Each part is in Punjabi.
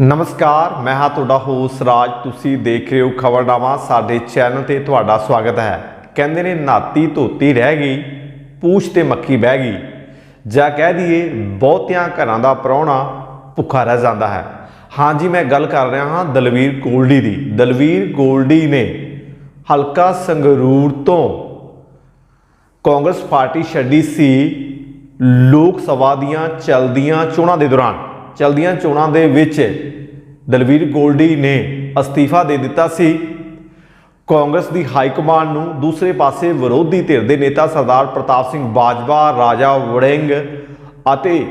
ਨਮਸਕਾਰ, ਮੈਂ ਹਾਂ ਤੁਹਾਡਾ ਹੋਸ ਰਾਜ। ਤੁਸੀਂ ਦੇਖ ਰਹੇ ਹੋ ਖਬਰਨਾਮਾ। ਸਾਡੇ ਚੈਨਲ ਤੇ ਤੁਹਾਡਾ ਸਵਾਗਤ ਹੈ। ਕਹਿੰਦੇ ਨੇ, ਨਾਤੀ ਧੋਤੀ ਰਹਿ ਗਈ, ਪੂਛ ਤੇ ਮੱਖੀ ਬਹਿ ਗਈ। ਜਾਂ ਕਹਿ ਦਈਏ, ਬਹੁਤਿਆਂ ਘਰਾਂ ਦਾ ਪ੍ਰਾਹੁਣਾ ਭੁੱਖਾ ਰਹਿ ਜਾਂਦਾ ਹੈ। ਹਾਂਜੀ ਮੈਂ ਗੱਲ ਕਰ ਰਿਹਾ ਹਾਂ ਦਲਵੀਰ ਗੋਲਡੀ ਦੀ। ਦਲਵੀਰ ਗੋਲਡੀ ਨੇ ਹਲਕਾ ਸੰਗਰੂਰ ਤੋਂ ਕਾਂਗਰਸ ਪਾਰਟੀ ਛੱਡੀ ਸੀ ਲੋਕ ਸਭਾ ਦੀਆਂ ਚੱਲਦੀਆਂ ਚੋਣਾਂ ਦੇ ਦੌਰਾਨ। ਚਲਦੀਆਂ ਚੋਣਾਂ ਦੇ ਵਿੱਚ ਦਲਵੀਰ ਗੋਲਡੀ ਨੇ ਅਸਤੀਫਾ ਦੇ ਦਿੱਤਾ ਸੀ। ਕਾਂਗਰਸ ਦੀ ਹਾਈ ਕਮਾਂਡ ਨੂੰ ਦੂਸਰੇ ਪਾਸੇ ਵਿਰੋਧੀ ਧਿਰ ਦੇ ਨੇਤਾ ਸਰਦਾਰ ਪ੍ਰਤਾਪ ਸਿੰਘ ਬਾਜਵਾ, ਰਾਜਾ ਵੜਿੰਗ ਅਤੇ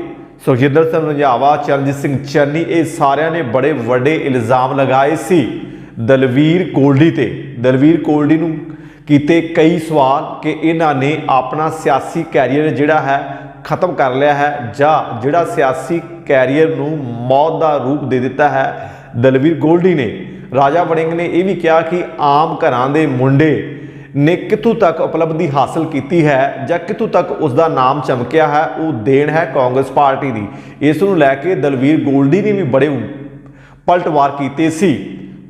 ਸੁਖਜਿੰਦਰ ਸਿੰਘ ਰੰਝਾਵਾ, ਚਰਨਜੀਤ ਸਿੰਘ ਚੰਨੀ ਇਹ ਸਾਰਿਆਂ ਨੇ ਬੜੇ ਵੱਡੇ ਇਲਜ਼ਾਮ ਲਗਾਏ ਸੀ ਦਲਵੀਰ ਕੋਲਡੀ ਤੇ। ਦਲਵੀਰ ਕੋਲਡੀ ਨੂੰ ਕੀਤੇ ਕਈ ਸਵਾਲ ਕਿ ਇਹਨਾਂ ਨੇ ਆਪਣਾ ਸਿਆਸੀ ਕੈਰੀਅਰ ਜਿਹੜਾ ਹੈ ਖਤਮ ਕਰ ਲਿਆ ਹੈ ਜਾਂ ਜਿਹੜਾ ਸਿਆਸੀ ਕੈਰੀਅਰ ਨੂੰ ਮੌਤ ਦਾ ਰੂਪ ਦੇ ਦਿੱਤਾ ਹੈ। ਦਲਵੀਰ ਗੋਲਡੀ ਨੇ, ਰਾਜਾ ਵੜਿੰਗ ਨੇ ਇਹ ਵੀ ਕਿਹਾ ਕਿ ਆਮ ਘਰਾਂ ਦੇ ਮੁੰਡੇ ਨੇ ਕਿੱਥੋਂ ਤੱਕ ਉਪਲਬਧੀ ਹਾਸਲ ਕੀਤੀ ਹੈ ਜਾਂ ਕਿੱਥੋਂ ਤੱਕ ਉਸ ਦਾ ਨਾਮ ਚਮਕਿਆ ਹੈ, ਉਹ ਦੇਣ ਹੈ ਕਾਂਗਰਸ ਪਾਰਟੀ ਦੀ। ਇਸ ਨੂੰ ਲੈ ਕੇ ਦਲਵੀਰ ਗੋਲਡੀ ਨੇ ਵੀ ਬੜੇ ਪਲਟਵਾਰ ਕੀਤੇ ਸੀ।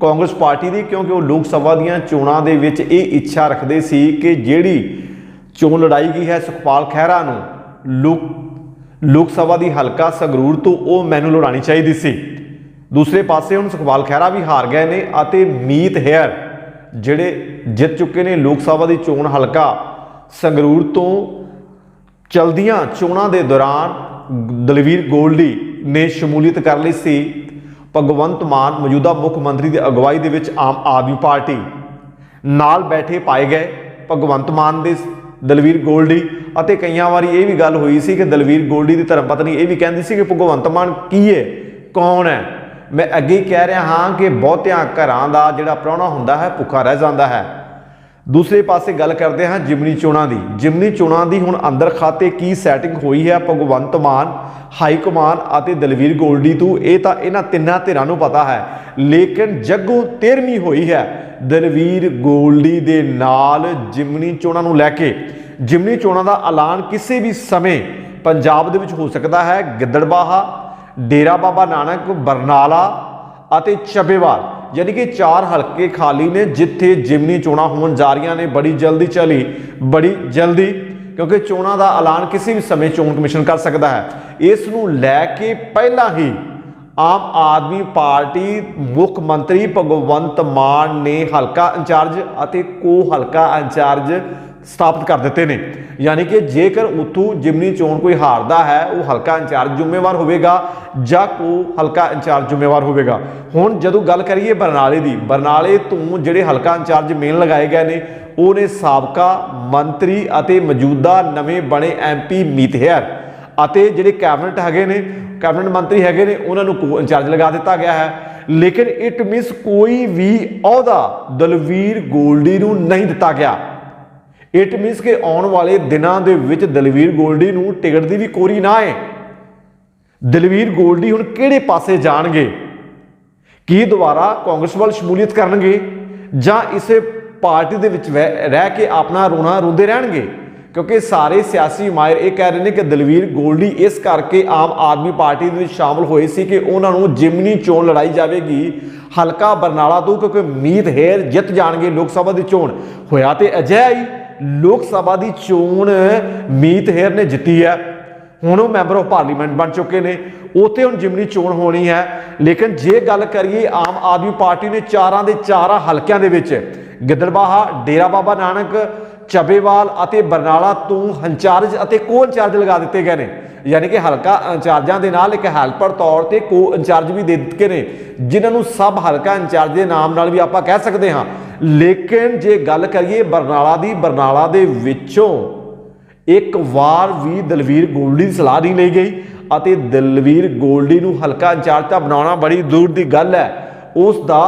ਕਾਂਗਰਸ ਪਾਰਟੀ ਦੀ ਕਿਉਂਕਿ ਉਹ ਲੋਕ ਸਭਾ ਦੀਆਂ ਚੋਣਾਂ ਦੇ ਵਿੱਚ ਇਹ ਇੱਛਾ ਰੱਖਦੇ ਸੀ ਕਿ ਜਿਹੜੀ ਚੋਣ ਲੜਾਈ ਗਈ ਹੈ ਸੁਖਪਾਲ ਖਹਿਰਾ ਨੂੰ, ਲੋਕ ਲੋਕ ਸਭਾ ਦੀ ਹਲਕਾ ਸੰਗਰੂਰ ਤੋਂ ਉਹ ਮੈਨੂੰ ਲੜਾਣੀ ਚਾਹੀਦੀ ਸੀ। ਦੂਸਰੇ ਪਾਸੇ ਹੁਣ ਸੁਖਪਾਲ ਖਹਿਰਾ ਵੀ ਹਾਰ ਗਏ ਨੇ ਅਤੇ ਮੀਤ ਹੇਅਰ, ਜਿਹੜੇ ਜਿੱਤ ਚੁੱਕੇ ਨੇ ਲੋਕ ਸਭਾ ਦੀ ਚੋਣ ਹਲਕਾ ਸੰਗਰੂਰ ਤੋਂ ਚਲਦੀਆਂ ਚੋਣਾਂ ਦੇ ਦੌਰਾਨ ਦਲਵੀਰ ਗੋਲਡੀ ਨੇ ਸ਼ਮੂਲੀਅਤ ਕਰ ਲਈ ਸੀ। ਭਗਵੰਤ ਮਾਨ ਮੌਜੂਦਾ ਮੁੱਖ ਮੰਤਰੀ ਦੀ ਅਗਵਾਈ ਦੇ ਵਿੱਚ ਆਮ ਆਦਮੀ ਪਾਰਟੀ ਨਾਲ ਬੈਠੇ ਪਾਏ ਗਏ। ਭਗਵੰਤ ਮਾਨ ਦੇ ਦਲਵੀਰ ਗੋਲਡੀ ਅਤੇ ਕਈਆਂ ਵਾਰੀ ਇਹ ਵੀ ਗੱਲ ਹੋਈ ਸੀ ਕਿ ਦਲਵੀਰ ਗੋਲਡੀ ਦੀ ਧਰਮ ਪਤਨੀ ਇਹ ਵੀ ਕਹਿੰਦੀ ਸੀ ਕਿ ਭਗਵੰਤ ਮਾਨ ਕੀ ਹੈ ਕੌਣ ਹੈ? ਮੈਂ ਅੱਗੇ ਹੀ ਕਹਿ ਰਿਹਾ ਹਾਂ ਕਿ ਬਹੁਤਿਆਂ ਘਰਾਂ ਦਾ ਜਿਹੜਾ ਪ੍ਰਾਹੁਣਾ ਹੁੰਦਾ ਹੈ, ਭੁੱਖਾ ਰਹਿ ਜਾਂਦਾ ਹੈ। ਦੂਸਰੇ ਪਾਸੇ ਗੱਲ ਕਰਦੇ ਹਾਂ ਜਿਮਨੀ ਚੋਣਾਂ ਦੀ। ਜਿਮਨੀ ਚੋਣਾਂ ਦੀ ਹੁਣ ਅੰਦਰ ਖਾਤੇ ਕੀ ਸੈਟਿੰਗ ਹੋਈ ਹੈ? ਭਗਵੰਤ ਮਾਨ, ਹਾਈ ਕਮਾਨ ਅਤੇ ਦਲਵੀਰ ਗੋਲਡੀ ਤੋਂ। ਇਹ ਤਾਂ ਇਹਨਾਂ ਤਿੰਨਾਂ ਧਿਰਾਂ ਨੂੰ ਪਤਾ ਹੈ। ਲੇਕਿਨ ਜੱਗੋਂ 13ਵੀਂ ਹੋਈ ਹੈ ਦਲਵੀਰ ਗੋਲਡੀ ਦੇ ਨਾਲ ਜਿਮਨੀ ਚੋਣਾਂ ਨੂੰ ਲੈ ਕੇ। ਜਿਮਨੀ ਚੋਣਾਂ ਦਾ ਐਲਾਨ ਕਿਸੇ ਵੀ ਸਮੇਂ ਪੰਜਾਬ ਦੇ ਵਿੱਚ ਹੋ ਸਕਦਾ ਹੈ। ਗਿੱਦੜਬਾਹਾ, ਡੇਰਾ ਬਾਬਾ ਨਾਨਕ, ਬਰਨਾਲਾ ਅਤੇ ਚੱਬੇਵਾਲ ਯਾਨੀ ਕਿ ਚਾਰ ਹਲਕੇ ਖਾਲੀ ਨੇ ਜਿੱਥੇ ਜਿਮਨੀ ਚੋਣਾਂ ਹੋਣ ਜਾ ਰਹੀਆਂ ਨੇ। ਬੜੀ ਜਲਦੀ ਚਲੀ, ਬੜੀ ਜਲਦੀ, ਕਿਉਂਕਿ ਚੋਣਾਂ ਦਾ ਐਲਾਨ ਕਿਸੇ ਵੀ ਸਮੇਂ ਚੋਣ ਕਮਿਸ਼ਨ ਕਰ ਸਕਦਾ ਹੈ। ਇਸ ਨੂੰ ਲੈ ਕੇ ਪਹਿਲਾਂ ਹੀ ਆਮ ਆਦਮੀ ਪਾਰਟੀ ਮੁੱਖ ਮੰਤਰੀ ਭਗਵੰਤ ਮਾਨ ਨੇ ਹਲਕਾ ਇੰਚਾਰਜ ਅਤੇ ਕੋ ਹਲਕਾ ਇੰਚਾਰਜ ਸਥਾਪਿਤ ਕਰ ਦਿੱਤੇ ਨੇ। ਯਾਨੀ ਕਿ ਜੇਕਰ ਉਥੋਂ ਜਿਮਨੀ ਚੋਣ ਕੋਈ ਹਾਰਦਾ ਹੈ, ਉਹ ਹਲਕਾ ਇੰਚਾਰਜ ਜ਼ਿੰਮੇਵਾਰ ਹੋਵੇਗਾ ਜਾਂ ਕੋ ਹਲਕਾ ਇੰਚਾਰਜ ਜ਼ਿੰਮੇਵਾਰ ਹੋਵੇਗਾ। ਹੁਣ ਜਦੋਂ ਗੱਲ ਕਰੀਏ ਬਰਨਾਲੇ ਦੀ, ਬਰਨਾਲੇ ਤੋਂ ਜਿਹੜੇ ਹਲਕਾ ਇੰਚਾਰਜ ਮੇਨ ਲਗਾਏ ਗਏ ਨੇ, ਉਹ ਨੇ ਸਾਬਕਾ ਮੰਤਰੀ ਅਤੇ ਮੌਜੂਦਾ ਨਵੇਂ ਬਣੇ ਐਮਪੀ ਮੀਤ ਹੈਰ ਅਤੇ ਜਿਹੜੇ ਕੈਬਨਿਟ ਹੈਗੇ ਨੇ, ਕੈਬਨਿਟ ਮੰਤਰੀ ਹੈਗੇ ਨੇ, ਉਹਨਾਂ ਨੂੰ ਕੋ ਇੰਚਾਰਜ ਲਗਾ ਦਿੱਤਾ ਗਿਆ ਹੈ। ਲੇਕਿਨ ਇਟ ਮਿਸ ਕੋਈ ਵੀ ਅਹੁਦਾ ਦਲਵੀਰ ਗੋਲਡੀ ਨੂੰ ਨਹੀਂ ਦਿੱਤਾ ਗਿਆ। ਇਟ ਮੀਨਸ ਕਿ ਆਉਣ ਵਾਲੇ ਦਿਨਾਂ ਦੇ ਵਿੱਚ ਦਲਵੀਰ ਗੋਲਡੀ ਨੂੰ ਟਿਕਟ ਦੀ ਵੀ ਕੋਰੀ ਨਾ ਹੈ ਦਲਵੀਰ ਗੋਲਡੀ ਹੁਣ ਕਿਹੜੇ ਪਾਸੇ ਜਾਣਗੇ? ਕੀ ਦੁਬਾਰਾ ਕਾਂਗਰਸ ਵੱਲ ਸ਼ਮੂਲੀਅਤ ਕਰਨਗੇ? ਜਾਂ ਇਸੇ ਪਾਰਟੀ ਦੇ ਵਿੱਚ ਵਹਿ- ਰਹਿ ਕੇ ਆਪਣਾ ਰੋਣਾ ਰੋਂਦੇ ਰਹਿਣਗੇ? ਕਿਉਂਕਿ ਸਾਰੇ ਸਿਆਸੀ ਮਾਇਰ ਇਹ ਕਹਿ ਰਹੇ ਨੇ ਕਿ ਦਲਵੀਰ ਗੋਲਡੀ ਇਸ ਕਰਕੇ ਆਮ ਆਦਮੀ ਪਾਰਟੀ ਦੇ ਵਿੱਚ ਸ਼ਾਮਲ ਹੋਏ ਸੀ ਕਿ ਉਹਨਾਂ ਨੂੰ ਜਿਮਨੀ ਚੋਣ ਲੜਾਈ ਜਾਵੇਗੀ। ਹਲਕਾ ਬਰਨਾਲਾ ਤੋਂ ਕਿਉਂਕਿ ਮੀਤ ਹੇਰ ਜਿੱਤ ਜਾਣਗੇ ਲੋਕ ਸਭਾ ਦੀ ਚੋਣ। ਹੋਇਆ ਤੇ ਅਜਿਹਾ ਹੀ। ਲੋਕ ਸਭਾ ਦੀ ਚੋਣ ਮੀਤ ਹੇਰ ਨੇ ਜਿੱਤੀ ਹੈ। ਹੁਣ ਉਹ ਮੈਂਬਰ ਆਫ ਪਾਰਲੀਮੈਂਟ ਬਣ ਚੁੱਕੇ ਨੇ। ਉਥੇ ਹੁਣ ਜਿਮਨੀ ਚੋਣ ਹੋਣੀ ਹੈ। ਲੇਕਿਨ ਜੇ ਗੱਲ ਕਰੀਏ, ਆਮ ਆਦਮੀ ਪਾਰਟੀ ਨੇ ਚਾਰਾਂ ਦੇ ਚਾਰਾਂ ਹਲਕਿਆਂ ਦੇ ਵਿੱਚ ਗਿੱਦੜਬਾਹਾ, ਡੇਰਾ ਬਾਬਾ ਨਾਨਕ ਚੱਬੇਵਾਲ ਅਤੇ ਬਰਨਾਲਾ ਤੋਂ ਇੰਚਾਰਜ ਅਤੇ ਕੋ ਇੰਚਾਰਜ ਲਗਾ ਦਿੱਤੇ ਗਏ ਨੇ। ਯਾਨੀ ਕਿ ਹਲਕਾ ਇੰਚਾਰਜਾਂ ਦੇ ਨਾਲ ਇੱਕ ਹੈਲਪਰ ਤੌਰ ਤੇ ਕੋ ਇੰਚਾਰਜ ਵੀ ਦੇ ਦਿੱਤੇ ਨੇ, ਜਿਨ੍ਹਾਂ ਨੂੰ ਸਬ ਹਲਕਾ ਇੰਚਾਰਜ ਦੇ ਨਾਮ ਨਾਲ ਵੀ ਆਪਾਂ ਕਹਿ ਸਕਦੇ ਹਾਂ। ਲੇਕਿਨ ਜੇ ਗੱਲ ਕਰੀਏ ਬਰਨਾਲਾ ਦੀ, ਬਰਨਾਲਾ ਦੇ ਵਿੱਚੋਂ ਇੱਕ ਵਾਰ ਵੀ ਦਲਵੀਰ ਗੋਲਡੀ ਦੀ ਸਲਾਹ ਨਹੀਂ ਲਈ ਗਈ ਅਤੇ ਦਲਵੀਰ ਗੋਲਡੀ ਨੂੰ ਹਲਕਾ ਇੰਚਾਰਜ ਤਾਂ ਬਣਾਉਣਾ ਬੜੀ ਦੂਰ ਦੀ ਗੱਲ ਹੈ। ਉਸ ਦਾ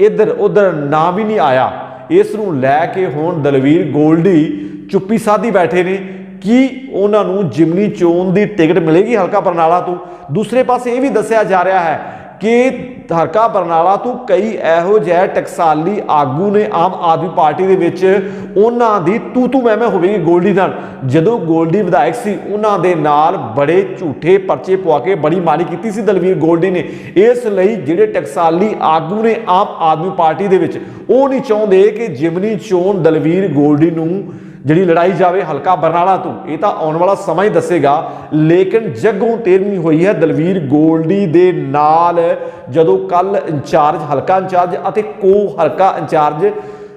ਇੱਧਰ ਉੱਧਰ ਨਾਮ ਹੀ ਨਹੀਂ ਆਇਆ। ਇਸ ਨੂੰ ਲੈ ਕੇ ਹੁਣ ਦਲਵੀਰ ਗੋਲਡੀ ਚੁੱਪੀ ਸਾਧੀ ਬੈਠੇ ਨੇ। ਕੀ ਉਹਨਾਂ ਨੂੰ ਜਿਮਨੀ ਚੋਣ ਦੀ ਟਿਕਟ ਮਿਲੇਗੀ ਹਲਕਾ ਬਰਨਾਲਾ ਤੋਂ? ਦੂਸਰੇ ਪਾਸੇ ਇਹ ਵੀ ਦੱਸਿਆ ਜਾ ਰਿਹਾ ਹੈ ਕਿ ਹਰਕਾ ਬਰਨਾਲਾ ਤੋਂ ਕਈ ਇਹੋ ਜਿਹੇ ਟਕਸਾਲੀ ਆਗੂ ਨੇ ਆਮ ਆਦਮੀ ਪਾਰਟੀ ਦੇ ਵਿੱਚ ਉਹਨਾਂ ਦੀ ਤੂ ਤੂ ਮੈਂ ਮੈਂ ਹੋਵੇਗੀ ਗੋਲਡੀ ਨਾਲ। ਜਦੋਂ ਗੋਲਡੀ ਵਿਧਾਇਕ ਸੀ, ਉਹਨਾਂ ਦੇ ਨਾਲ ਬੜੇ ਝੂਠੇ ਪਰਚੇ ਪਵਾ ਕੇ ਬੜੀ ਮਾਰੀ ਕੀਤੀ ਸੀ ਦਲਵੀਰ ਗੋਲਡੀ ਨੇ। ਇਸ ਲਈ ਜਿਹੜੇ ਟਕਸਾਲੀ ਆਗੂ ਨੇ ਆਮ ਆਦਮੀ ਪਾਰਟੀ ਦੇ ਵਿੱਚ, ਉਹ ਨਹੀਂ ਚਾਹੁੰਦੇ ਕਿ ਜਿਮਨੀ ਚੋਣ ਦਲਵੀਰ ਗੋਲਡੀ ਨੂੰ ਜਿਹੜੀ ਲੜਾਈ ਜਾਵੇ ਹਲਕਾ ਬਰਨਾਲਾ ਤੋਂ, ਇਹ ਤਾਂ ਆਉਣ ਵਾਲਾ ਸਮਾਂ ਹੀ ਦੱਸੇਗਾ। ਲੇਕਿਨ ਜੱਗੋਂ ਤੇਰਵੀਂ ਹੋਈ ਹੈ ਦਲਵੀਰ ਗੋਲਡੀ ਦੇ ਨਾਲ, ਜਦੋਂ ਕੱਲ ਇੰਚਾਰਜ, ਹਲਕਾ ਇੰਚਾਰਜ ਅਤੇ ਕੋ ਹਲਕਾ ਇੰਚਾਰਜ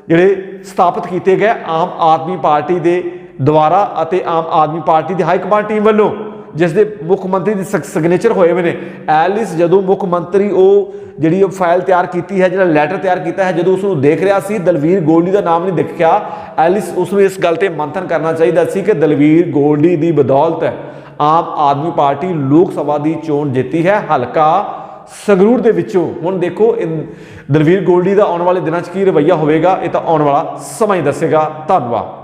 ਜਿਹੜੇ ਸਥਾਪਿਤ ਕੀਤੇ ਗਏ ਆਮ ਆਦਮੀ ਪਾਰਟੀ ਦੇ ਦੁਆਰਾ ਅਤੇ ਆਮ ਆਦਮੀ ਪਾਰਟੀ ਦੀ ਹਾਈ ਕਮਾਂਡ ਟੀਮ ਵੱਲੋਂ। ਜਿਸ ਦੇ ਮੁੱਖ ਮੰਤਰੀ ਦੀ ਸਿਗਨੇਚਰ ਹੋਏ ਹੋਏ ਨੇ। ਐਲਿਸ ਜਦੋਂ ਮੁੱਖ ਮੰਤਰੀ ਉਹ ਜਿਹੜੀ ਉਹ ਫਾਈਲ ਤਿਆਰ ਕੀਤੀ ਹੈ, ਜਿਹੜਾ ਲੈਟਰ ਤਿਆਰ ਕੀਤਾ ਹੈ, ਜਦੋਂ ਉਸ ਨੂੰ ਦੇਖ ਰਿਹਾ ਸੀ, ਦਲਵੀਰ ਗੋਲਡੀ ਦਾ ਨਾਮ ਨਹੀਂ ਦੇਖਿਆ ਐਲਿਸ ਉਸ ਨੂੰ ਇਸ ਗੱਲ ਤੇ ਮੰਥਨ ਕਰਨਾ ਚਾਹੀਦਾ ਸੀ ਕਿ ਦਲਵੀਰ ਗੋਲਡੀ ਦੀ ਬਦੌਲਤ ਆਮ ਆਦਮੀ ਪਾਰਟੀ ਲੋਕ ਸਭਾ ਦੀ ਚੋਣ ਜਿੱਤੀ ਹੈ। ਹਲਕਾ ਸੰਗਰੂਰ ਦੇ ਵਿੱਚੋਂ। ਹੁਣ ਦੇਖੋ, ਇਨ- ਦਲਵੀਰ ਗੋਲਡੀ ਦਾ ਆਉਣ ਵਾਲੇ ਦਿਨਾਂ 'ਚ ਕੀ ਰਵੱਈਆ ਹੋਵੇਗਾ, ਇਹ ਤਾਂ ਆਉਣ ਵਾਲਾ ਸਮਾਂ ਹੀ ਦੱਸੇਗਾ। ਧੰਨਵਾਦ।